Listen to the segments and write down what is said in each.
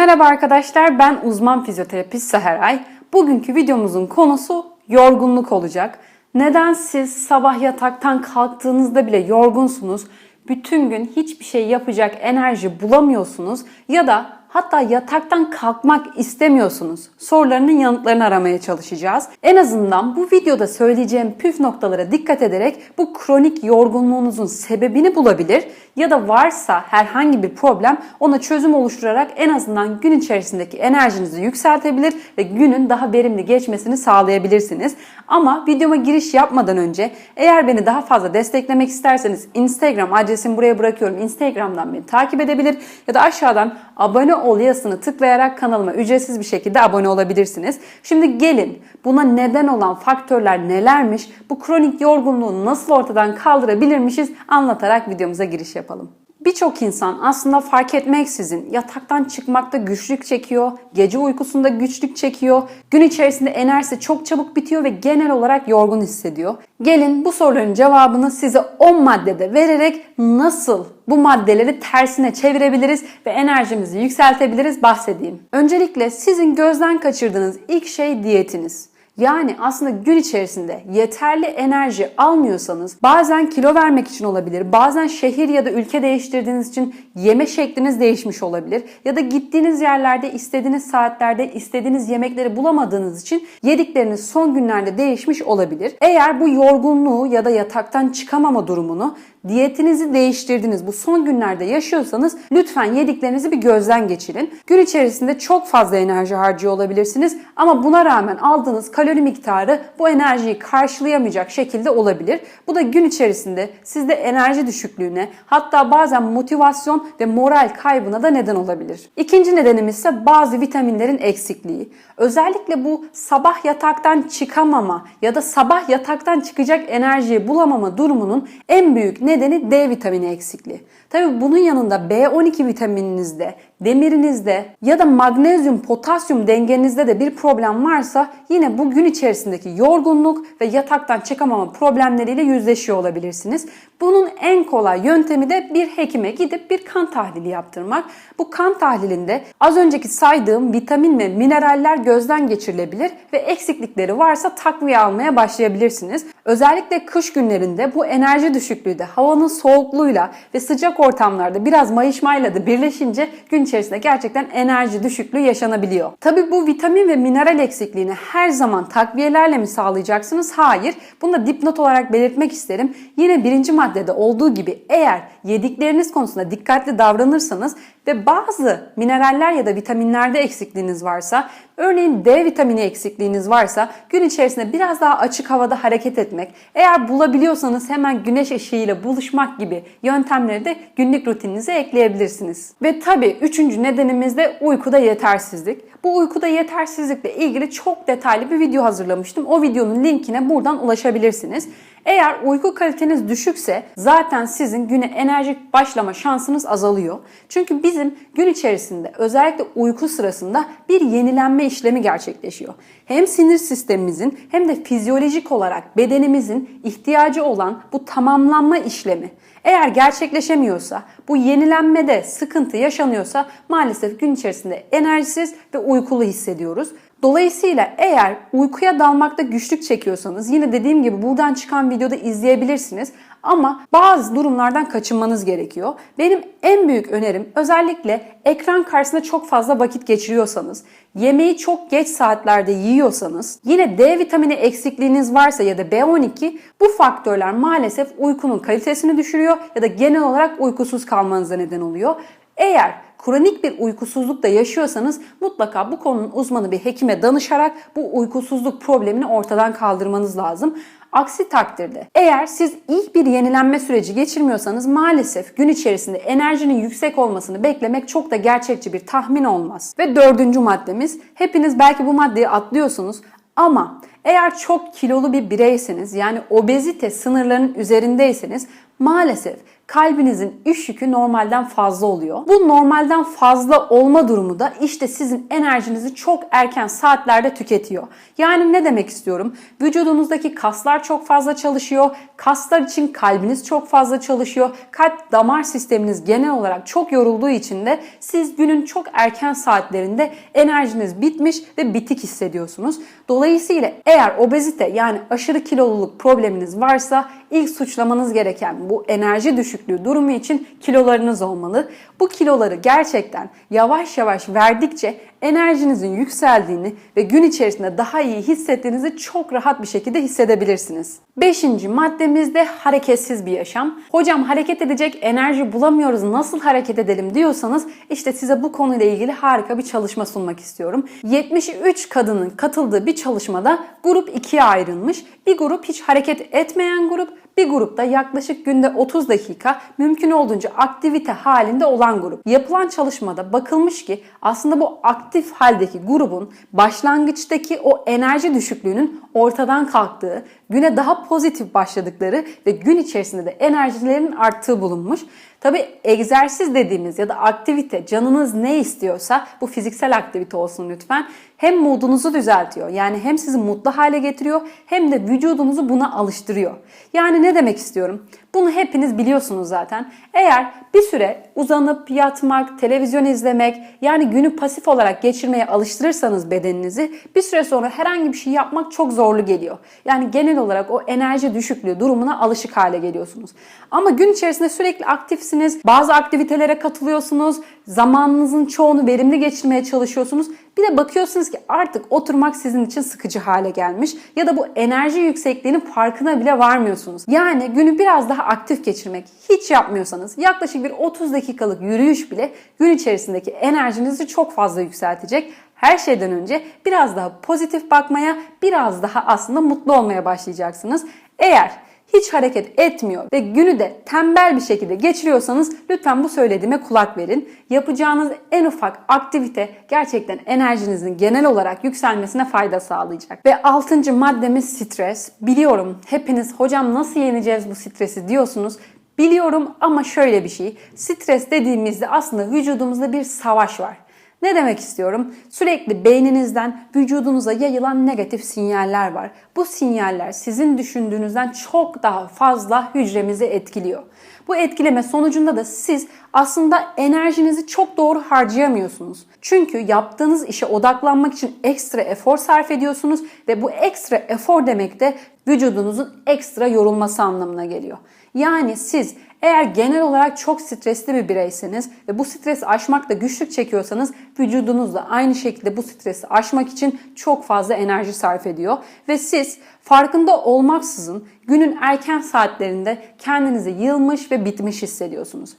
Merhaba arkadaşlar, ben uzman fizyoterapist Seheray. Bugünkü videomuzun konusu yorgunluk olacak. Neden siz sabah yataktan kalktığınızda bile yorgunsunuz, bütün gün hiçbir şey yapacak enerji bulamıyorsunuz ya da Hatta yataktan kalkmak istemiyorsunuz. Sorularının yanıtlarını aramaya çalışacağız. En azından bu videoda söyleyeceğim püf noktalara dikkat ederek bu kronik yorgunluğunuzun sebebini bulabilir ya da varsa herhangi bir problem ona çözüm oluşturarak en azından gün içerisindeki enerjinizi yükseltebilir ve günün daha verimli geçmesini sağlayabilirsiniz. Ama videoma giriş yapmadan önce eğer beni daha fazla desteklemek isterseniz Instagram adresimi buraya bırakıyorum. Instagram'dan beni takip edebilir ya da aşağıdan abone ol tıklayarak kanalıma ücretsiz bir şekilde abone olabilirsiniz. Şimdi gelin buna neden olan faktörler nelermiş, bu kronik yorgunluğu nasıl ortadan kaldırabilirmişiz anlatarak videomuza giriş yapalım. Birçok insan aslında fark etmeksizin yataktan çıkmakta güçlük çekiyor, gece uykusunda güçlük çekiyor, gün içerisinde enerjisi çok çabuk bitiyor ve genel olarak yorgun hissediyor. Gelin bu soruların cevabını size 10 maddede vererek nasıl bu maddeleri tersine çevirebiliriz ve enerjimizi yükseltebiliriz bahsedeyim. Öncelikle sizin gözden kaçırdığınız ilk şey diyetiniz. Yani aslında gün içerisinde yeterli enerji almıyorsanız bazen kilo vermek için olabilir, bazen şehir ya da ülke değiştirdiğiniz için yeme şekliniz değişmiş olabilir ya da gittiğiniz yerlerde istediğiniz saatlerde istediğiniz yemekleri bulamadığınız için yedikleriniz son günlerde değişmiş olabilir. Eğer bu yorgunluğu ya da yataktan çıkamama durumunu diyetinizi değiştirdiniz bu son günlerde yaşıyorsanız lütfen yediklerinizi bir gözden geçirin. Gün içerisinde çok fazla enerji harcıyor olabilirsiniz ama buna rağmen aldığınız kalori miktarı bu enerjiyi karşılayamayacak şekilde olabilir. Bu da gün içerisinde sizde enerji düşüklüğüne hatta bazen motivasyon ve moral kaybına da neden olabilir. İkinci nedenimiz ise bazı vitaminlerin eksikliği. Özellikle bu sabah yataktan çıkamama ya da sabah yataktan çıkacak enerjiyi bulamama durumunun en büyük nedeni D vitamini eksikliği. Tabi bunun yanında B12 vitamininizde, demirinizde ya da magnezyum, potasyum dengenizde de bir problem varsa yine bu gün içerisindeki yorgunluk ve yataktan çıkamama problemleriyle yüzleşiyor olabilirsiniz. Bunun en kolay yöntemi de bir hekime gidip bir kan tahlili yaptırmak. Bu kan tahlilinde az önceki saydığım vitamin ve mineraller gözden geçirilebilir ve eksiklikleri varsa takviye almaya başlayabilirsiniz. Özellikle kış günlerinde bu enerji düşüklüğü de havanın soğukluğuyla ve sıcak ortamlarda biraz mayışmayla da birleşince gün içerisinde gerçekten enerji düşüklüğü yaşanabiliyor. Tabi bu vitamin ve mineral eksikliğini her zaman takviyelerle mi sağlayacaksınız? Hayır. Bunu da dipnot olarak belirtmek isterim. Yine birinci maddede olduğu gibi eğer yedikleriniz konusunda dikkatli davranırsanız ve bazı mineraller ya da vitaminlerde eksikliğiniz varsa, örneğin D vitamini eksikliğiniz varsa gün içerisinde biraz daha açık havada hareket etmek, eğer bulabiliyorsanız hemen güneş ışığıyla buluşmak gibi yöntemleri de günlük rutininize ekleyebilirsiniz. Ve tabii üçüncü nedenimiz de uykuda yetersizlik. Bu uykuda yetersizlikle ilgili çok detaylı bir video hazırlamıştım. O videonun linkine buradan ulaşabilirsiniz. Eğer uyku kaliteniz düşükse zaten sizin güne enerjik başlama şansınız azalıyor. Çünkü bizim gün içerisinde özellikle uyku sırasında bir yenilenme işlemi gerçekleşiyor. Hem sinir sistemimizin hem de fizyolojik olarak bedenimizin ihtiyacı olan bu tamamlanma işlemi eğer gerçekleşemiyorsa, bu yenilenmede sıkıntı yaşanıyorsa maalesef gün içerisinde enerjisiz ve uykulu hissediyoruz. Dolayısıyla eğer uykuya dalmakta güçlük çekiyorsanız yine dediğim gibi buradan çıkan videoda izleyebilirsiniz. Ama bazı durumlardan kaçınmanız gerekiyor. Benim en büyük önerim özellikle ekran karşısında çok fazla vakit geçiriyorsanız, yemeği çok geç saatlerde yiyorsanız, yine D vitamini eksikliğiniz varsa ya da B12 bu faktörler maalesef uykunun kalitesini düşürüyor ya da genel olarak uykusuz kalmanıza neden oluyor. Eğer kronik bir uykusuzluk da yaşıyorsanız mutlaka bu konunun uzmanı bir hekime danışarak bu uykusuzluk problemini ortadan kaldırmanız lazım. Aksi takdirde eğer siz iyi bir yenilenme süreci geçirmiyorsanız maalesef gün içerisinde enerjinin yüksek olmasını beklemek çok da gerçekçi bir tahmin olmaz. Ve dördüncü maddemiz hepiniz belki bu maddeyi atlıyorsunuz ama eğer çok kilolu bir bireyseniz yani obezite sınırlarının üzerindeyseniz maalesef kalbinizin iş yükü normalden fazla oluyor. Bu normalden fazla olma durumu da işte sizin enerjinizi çok erken saatlerde tüketiyor. Yani ne demek istiyorum? Vücudunuzdaki kaslar çok fazla çalışıyor. Kaslar için kalbiniz çok fazla çalışıyor. Kalp damar sisteminiz genel olarak çok yorulduğu için de siz günün çok erken saatlerinde enerjiniz bitmiş ve bitik hissediyorsunuz. Dolayısıyla eğer obezite yani aşırı kiloluluk probleminiz varsa ilk suçlamanız gereken bu enerji düşüklüğü durumu için kilolarınız olmalı. Bu kiloları gerçekten yavaş yavaş verdikçe enerjinizin yükseldiğini ve gün içerisinde daha iyi hissettiğinizi çok rahat bir şekilde hissedebilirsiniz. Beşinci maddemizde hareketsiz bir yaşam. Hocam hareket edecek enerji bulamıyoruz nasıl hareket edelim diyorsanız işte size bu konuyla ilgili harika bir çalışma sunmak istiyorum. 73 kadının katıldığı bir çalışmada grup ikiye ayrılmış. Bir grup hiç hareket etmeyen grup, bir grupta yaklaşık günde 30 dakika mümkün olduğunca aktivite halinde olan grup. Yapılan çalışmada bakılmış ki aslında bu aktif haldeki grubun başlangıçtaki o enerji düşüklüğünün ortadan kalktığı, güne daha pozitif başladıkları ve gün içerisinde de enerjilerinin arttığı bulunmuş. Tabi egzersiz dediğimiz ya da aktivite canınız ne istiyorsa bu fiziksel aktivite olsun lütfen. Hem modunuzu düzeltiyor yani hem sizi mutlu hale getiriyor hem de vücudunuzu buna alıştırıyor. Yani ne demek istiyorum? Bunu hepiniz biliyorsunuz zaten. Eğer bir süre uzanıp yatmak, televizyon izlemek yani günü pasif olarak geçirmeye alıştırırsanız bedeninizi bir süre sonra herhangi bir şey yapmak çok zorlu geliyor. Yani genel olarak o enerji düşüklüğü durumuna alışık hale geliyorsunuz. Ama gün içerisinde sürekli aktifsiniz, bazı aktivitelere katılıyorsunuz, zamanınızın çoğunu verimli geçirmeye çalışıyorsunuz. Bir de bakıyorsunuz ki artık oturmak sizin için sıkıcı hale gelmiş ya da bu enerji yüksekliğinin farkına bile varmıyorsunuz. Yani günü biraz daha aktif geçirmek hiç yapmıyorsanız yaklaşık bir 30 dakikalık yürüyüş bile gün içerisindeki enerjinizi çok fazla yükseltecek. Her şeyden önce biraz daha pozitif bakmaya, biraz daha aslında mutlu olmaya başlayacaksınız. Eğer hiç hareket etmiyor ve günü de tembel bir şekilde geçiriyorsanız lütfen bu söylediğime kulak verin. Yapacağınız en ufak aktivite gerçekten enerjinizin genel olarak yükselmesine fayda sağlayacak. Ve altıncı maddemiz stres. Biliyorum hepiniz hocam nasıl yeneceğiz bu stresi diyorsunuz. Biliyorum ama şöyle bir şey. Stres dediğimizde aslında vücudumuzda bir savaş var. Ne demek istiyorum? Sürekli beyninizden vücudunuza yayılan negatif sinyaller var. Bu sinyaller sizin düşündüğünüzden çok daha fazla hücremizi etkiliyor. Bu etkileme sonucunda da siz aslında enerjinizi çok doğru harcayamıyorsunuz. Çünkü yaptığınız işe odaklanmak için ekstra efor sarf ediyorsunuz ve bu ekstra efor demek de vücudunuzun ekstra yorulması anlamına geliyor. Yani siz eğer genel olarak çok stresli bir bireyseniz ve bu stresi aşmakta güçlük çekiyorsanız vücudunuz da aynı şekilde bu stresi aşmak için çok fazla enerji sarf ediyor. Ve siz farkında olmaksızın günün erken saatlerinde kendinizi yılmış ve bitmiş hissediyorsunuz.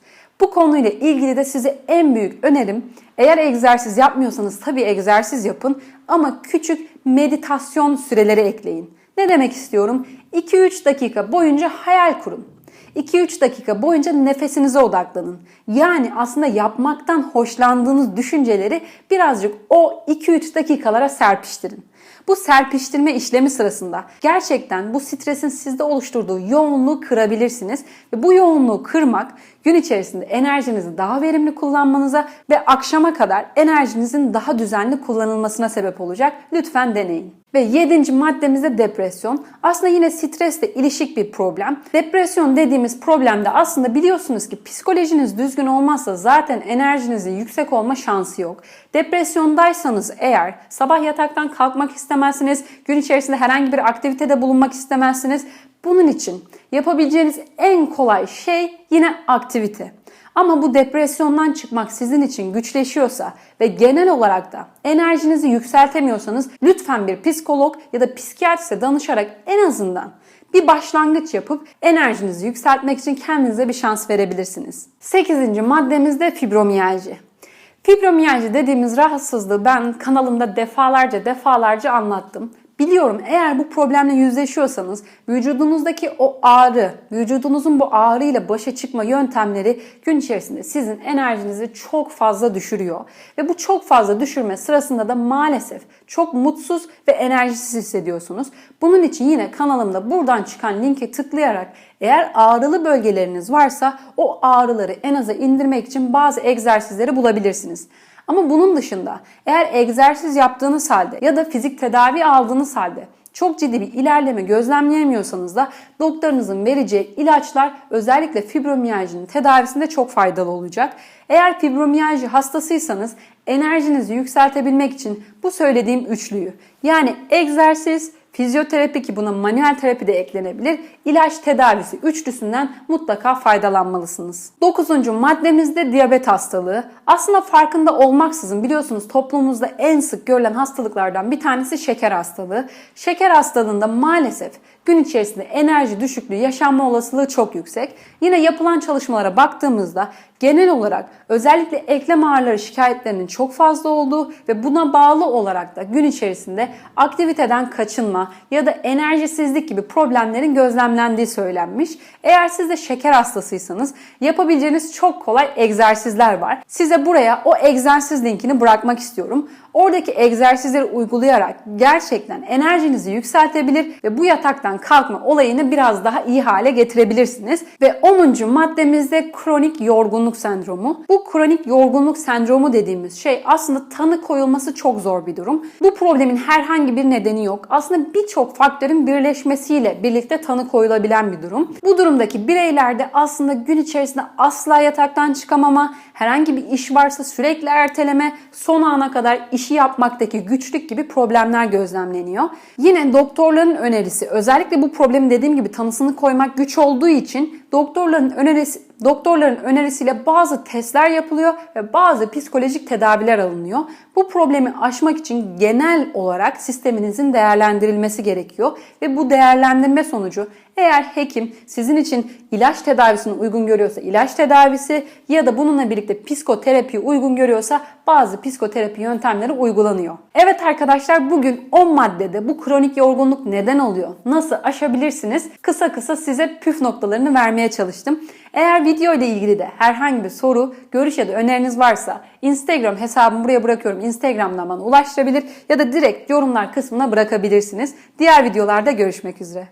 Bu konuyla ilgili de size en büyük önerim eğer egzersiz yapmıyorsanız tabii egzersiz yapın ama küçük meditasyon süreleri ekleyin. Ne demek istiyorum? 2-3 dakika boyunca hayal kurun. 2-3 dakika boyunca nefesinize odaklanın. Yani aslında yapmaktan hoşlandığınız düşünceleri birazcık o 2-3 dakikalara serpiştirin. Bu serpiştirme işlemi sırasında gerçekten bu stresin sizde oluşturduğu yoğunluğu kırabilirsiniz. Ve bu yoğunluğu kırmak gün içerisinde enerjinizi daha verimli kullanmanıza ve akşama kadar enerjinizin daha düzenli kullanılmasına sebep olacak. Lütfen deneyin. Ve yedinci maddemizde depresyon. Aslında yine stresle ilişik bir problem. Depresyon dediğimiz problemde aslında biliyorsunuz ki psikolojiniz düzgün olmazsa zaten enerjinizin yüksek olma şansı yok. Depresyondaysanız eğer sabah yataktan kalkmak istemezsiniz, gün içerisinde herhangi bir aktivitede bulunmak istemezsiniz. Bunun için yapabileceğiniz en kolay şey yine aktivite. Ama bu depresyondan çıkmak sizin için güçleşiyorsa ve genel olarak da enerjinizi yükseltemiyorsanız lütfen bir psikolog ya da psikiyatriste danışarak en azından bir başlangıç yapıp enerjinizi yükseltmek için kendinize bir şans verebilirsiniz. 8. maddemiz de fibromiyalji. Fibromiyalji dediğimiz rahatsızlığı ben kanalımda defalarca defalarca anlattım. Biliyorum eğer bu problemle yüzleşiyorsanız vücudunuzdaki o ağrı, vücudunuzun bu ağrıyla başa çıkma yöntemleri gün içerisinde sizin enerjinizi çok fazla düşürüyor. Ve bu çok fazla düşürme sırasında da maalesef çok mutsuz ve enerjisiz hissediyorsunuz. Bunun için yine kanalımda buradan çıkan linke tıklayarak eğer ağrılı bölgeleriniz varsa o ağrıları en aza indirmek için bazı egzersizleri bulabilirsiniz. Ama bunun dışında eğer egzersiz yaptığınız halde ya da fizik tedavi aldığınız halde çok ciddi bir ilerleme gözlemleyemiyorsanız da doktorunuzun vereceği ilaçlar özellikle fibromiyajının tedavisinde çok faydalı olacak. Eğer fibromiyajı hastasıysanız enerjinizi yükseltebilmek için bu söylediğim üçlüyü yani egzersiz, fizyoterapi ki buna manuel terapi de eklenebilir, ilaç tedavisi üçlüsünden mutlaka faydalanmalısınız. Dokuzuncu maddemizde diyabet hastalığı. Aslında farkında olmaksızın biliyorsunuz toplumumuzda en sık görülen hastalıklardan bir tanesi şeker hastalığı. Şeker hastalığında maalesef gün içerisinde enerji düşüklüğü yaşanma olasılığı çok yüksek. Yine yapılan çalışmalara baktığımızda genel olarak özellikle eklem ağrıları şikayetlerinin çok fazla olduğu ve buna bağlı olarak da gün içerisinde aktiviteden kaçınma ya da enerjisizlik gibi problemlerin gözlemlendiği söylenmiş. Eğer siz de şeker hastasıysanız yapabileceğiniz çok kolay egzersizler var. Size buraya o egzersiz linkini bırakmak istiyorum. Oradaki egzersizleri uygulayarak gerçekten enerjinizi yükseltebilir ve bu yataktan kalkma olayını biraz daha iyi hale getirebilirsiniz. Ve 10. maddemizde kronik yorgunluk sendromu. Bu kronik yorgunluk sendromu dediğimiz şey aslında tanı koyulması çok zor bir durum. Bu problemin herhangi bir nedeni yok. Aslında birçok faktörün birleşmesiyle birlikte tanı koyulabilen bir durum. Bu durumdaki bireylerde aslında gün içerisinde asla yataktan çıkamama, herhangi bir iş varsa sürekli erteleme, son ana kadar işi yapmaktaki güçlük gibi problemler gözlemleniyor. Yine doktorların önerisi özellikle bu problemi dediğim gibi tanısını koymak güç olduğu için doktorların önerisi doktorların önerisiyle bazı testler yapılıyor ve bazı psikolojik tedaviler alınıyor. Bu problemi aşmak için genel olarak sisteminizin değerlendirilmesi gerekiyor ve bu değerlendirme sonucu eğer hekim sizin için ilaç tedavisini uygun görüyorsa ilaç tedavisi ya da bununla birlikte psikoterapi uygun görüyorsa bazı psikoterapi yöntemleri uygulanıyor. Evet arkadaşlar bugün 10 maddede bu kronik yorgunluk neden oluyor? Nasıl aşabilirsiniz? Kısa kısa size püf noktalarını vermeye çalıştım. Eğer video ile ilgili de herhangi bir soru, görüş ya da öneriniz varsa Instagram hesabımı buraya bırakıyorum. Instagram'dan bana ulaştırabilir ya da direkt yorumlar kısmına bırakabilirsiniz. Diğer videolarda görüşmek üzere.